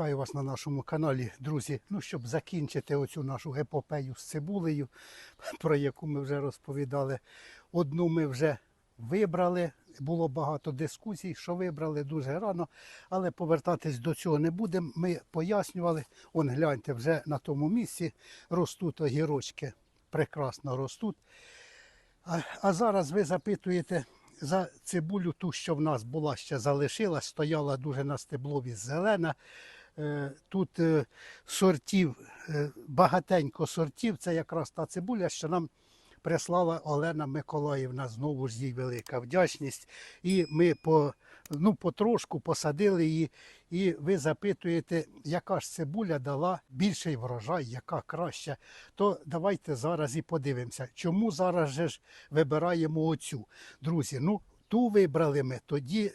Вітаю вас на нашому каналі, друзі. Ну, щоб закінчити оцю нашу епопею з цибулею, про яку ми вже розповідали. Одну ми вже вибрали. Було багато дискусій, що вибрали дуже рано, але повертатись до цього не будемо. Ми пояснювали. Он гляньте, вже на тому місці ростуть огірочки, прекрасно ростуть. А, а зараз ви запитуєте за цибулю, ту, що в нас була ще залишилась, стояла дуже на стеблові зелена. Е, Тут е, сортів, е, багатенько сортів, це якраз та цибуля, що нам прислала Олена Миколаївна. Знову ж їй велика вдячність. І ми по, ну, потрошку посадили її. І ви запитуєте, яка ж цибуля дала більший врожай, яка краща. То давайте зараз і подивимося, чому зараз же ж вибираємо оцю. Друзі, ну ту вибрали ми тоді,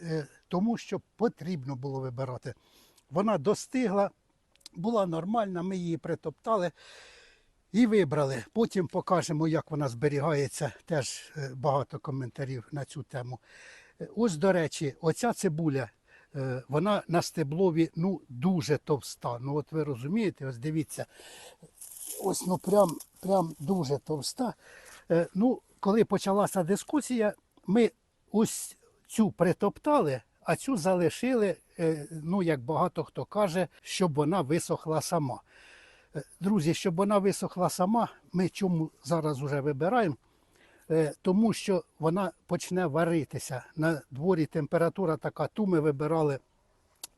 тому що потрібно було вибирати. Вона достигла, була нормальна, ми її притоптали і вибрали. Потім покажемо, як вона зберігається. Теж е, багато коментарів на цю тему. Е, Ось, до речі, оця цибуля, е, вона на стеблові ну, дуже товста. Ну, от ви розумієте, ось дивіться, ось ну прям, прям дуже товста. Ну, коли почалася дискусія, ми ось цю притоптали, а цю залишили, ну як багато хто каже, щоб вона висохла сама. Е, Друзі, щоб вона висохла сама, ми чому зараз вже вибираємо? Е, Тому що вона почне варитися. На дворі температура така, ту ми вибирали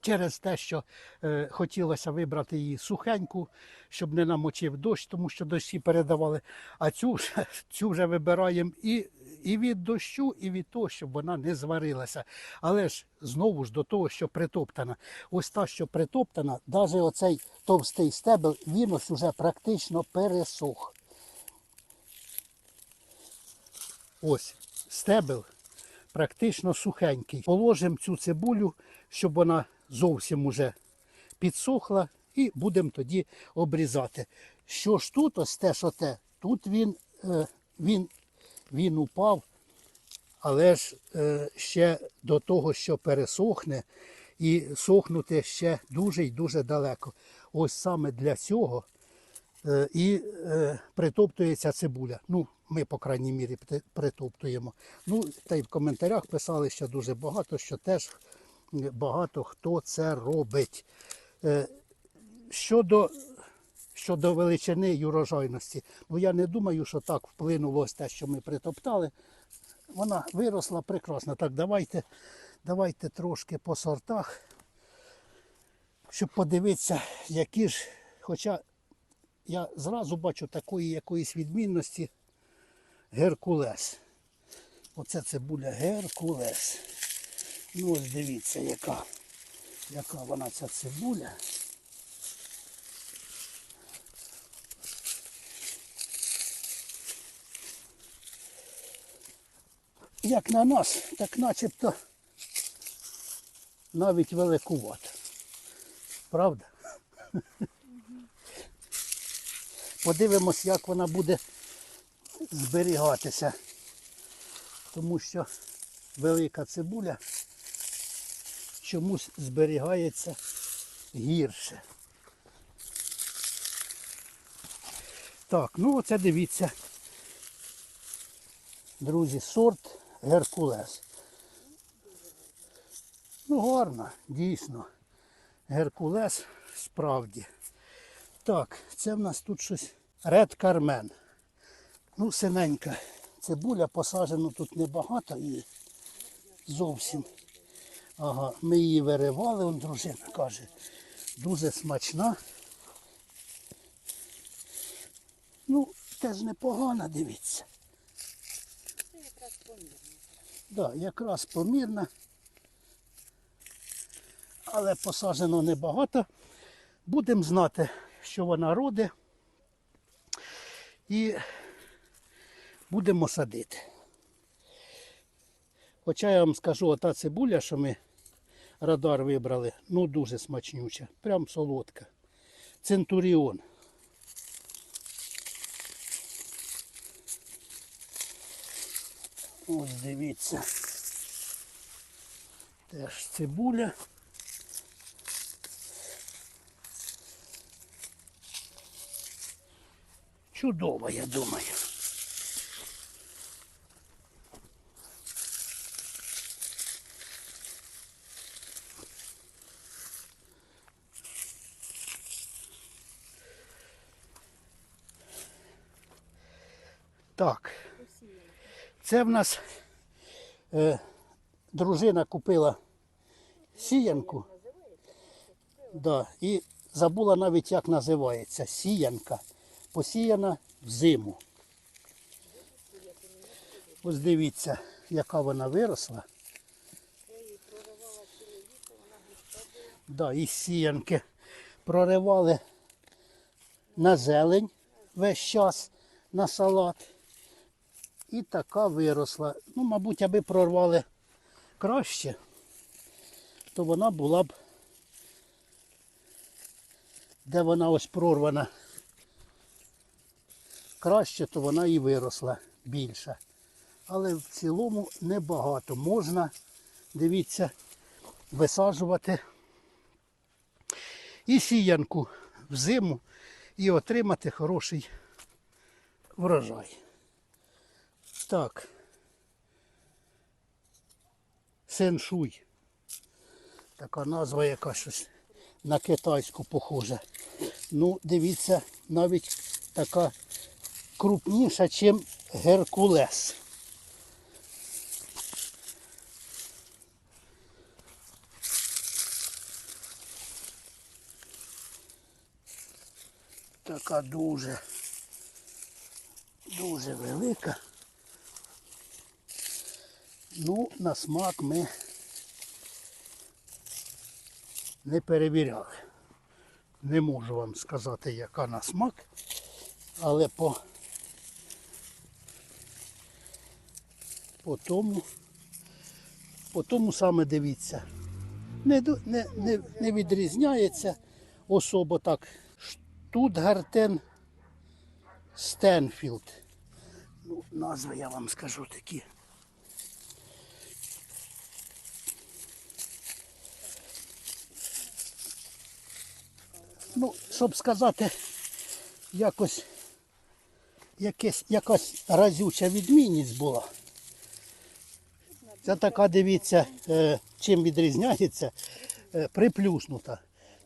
через те, що е, хотілося вибрати її сухеньку, щоб не намочив дощ, тому що дощі передавали. А цю, вже- цю вже вибираємо і, і від дощу, і від того, щоб вона не зварилася. Але ж знову ж до того, що притоптана. Ось та, що притоптана, навіть оцей товстий стебел, він ось уже практично пересох. Ось стебел практично сухенький. Положимо цю цибулю, щоб вона зовсім уже підсохла, і будемо тоді обрізати. Що ж тут, ось те, що те, тут він, е, він, він упав, але ж е, ще до того, що пересохне, і сохнути ще дуже і дуже далеко. Ось саме для цього Е, і притоптується цибуля. Ну, ми, по крайній мірі, притоптуємо. Ну, та й в коментарях писали ще дуже багато, що теж багато хто це робить. Е, Щодо, щодо величини і урожайності, ну я не думаю, що так вплинуло те, що ми притоптали. Вона виросла прекрасно. Так, давайте, давайте трошки по сортах, щоб подивитися, які ж, хоча я зразу бачу такої якоїсь відмінності Геркулес. Оце цибуля Геркулес. Ну ось дивіться, яка, яка вона ця цибуля. Як на нас, так начебто навіть великувато. Правда? Подивимось, як вона буде зберігатися. Тому що велика цибуля чомусь зберігається гірше. Так, ну оце дивіться. Друзі, сорт Геркулес. Ну, гарно, дійсно. Геркулес справді. Так, це в нас тут щось Ред Кармен. Ну, синенька цибуля, посаджено тут небагато і зовсім. Ага, ми її виривали, он дружина каже. Дуже смачна. Ну, теж непогана, дивіться. Да, якраз помірна. Але посаджено небагато. Будемо знати, що вона роде. І будемо садити. Хоча я вам скажу, ота цибуля, що ми радар вибрали. Ну дуже смачнюча. Прям солодка. Центуріон. Ось дивіться. Теж цибуля. Чудово, я думаю. Так. Це в нас е, дружина купила сіянку. Да, і забула навіть, як називається. Сіянка. Посіяна в зиму. Ось дивіться, яка вона виросла. Да, із сіянки проривали на зелень весь час на салат. І така виросла. Ну, мабуть, аби прорвали краще, то вона була б, де вона ось прорвана краще, то вона і виросла більше. Але в цілому небагато. Можна, дивіться, висаджувати і сіянку в зиму і отримати хороший врожай. Так. Сеншуй. Така назва яка щось на китайську похожа. Ну, дивіться, навіть така крупніша, ніж Геркулес. Така дуже, дуже велика. Ну, на смак ми не перевіряли. Не можу вам сказати, яка на смак, але по, по тому, по тому саме дивіться. Не, не, не, не відрізняється особо так. Штутгартен Стенфілд. Ну, назви я вам скажу такі. Ну, щоб сказати, якось якесь, якась разюча відмінність була. Це така, дивіться, е, чим відрізняється, е, приплюснута.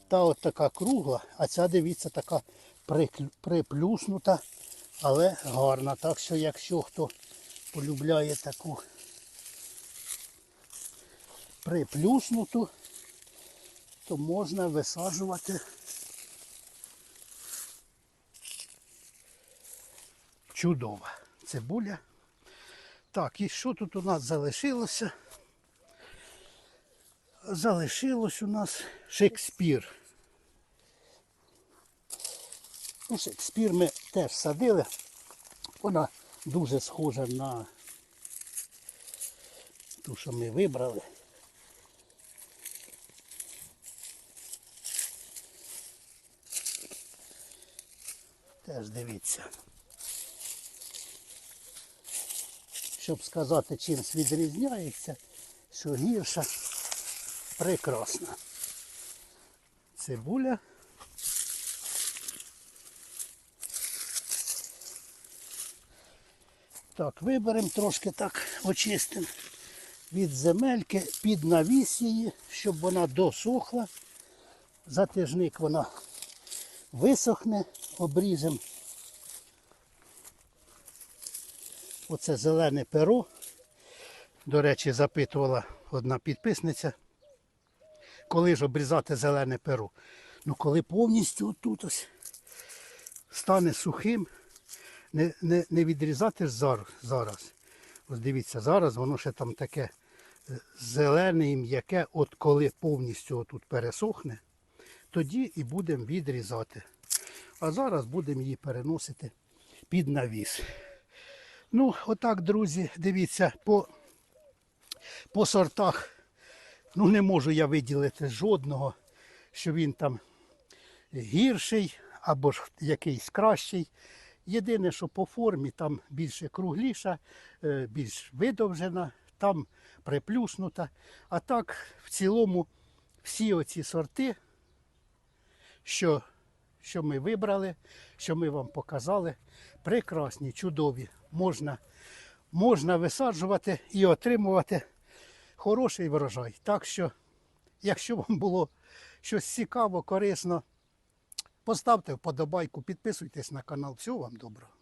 Та от така кругла, а ця, дивіться, така приплюснута, але гарна. Так що, якщо хто полюбляє таку приплюснуту, то можна висаджувати чудова цибуля. Так, і що тут у нас залишилося? Залишилось у нас Шекспір. Ну, Шекспір ми теж садили. Вона дуже схожа на ту, що ми вибрали. Теж дивіться. Щоб сказати, чимсь відрізняється, що гірша прекрасна. Цибуля. Так, виберемо трошки так, очистимо від земельки, під навіс її, щоб вона досохла. Затяжник вона висохне, обріжемо. Оце зелене перо. До речі, запитувала одна підписниця, коли ж обрізати зелене перо. Ну коли повністю отут ось стане сухим, не, не, не відрізати ж зар- зараз. Ось дивіться, зараз воно ще там таке е, зелене і м'яке, от коли повністю отут пересохне, тоді і будемо відрізати. А зараз будемо її переносити під навіс. Ну, отак, друзі, дивіться, по, по сортах. Ну, не можу я виділити жодного, що він там гірший або ж якийсь кращий. Єдине, що по формі там більше кругліша, е, більш видовжена, там приплюснута. А так, в цілому, всі оці сорти, що що ми вибрали, що ми вам показали. Прекрасні, чудові. Можна, можна висаджувати і отримувати хороший врожай. Так що, якщо вам було щось цікаво, корисно, поставте вподобайку, підписуйтесь на канал. Всього вам доброго.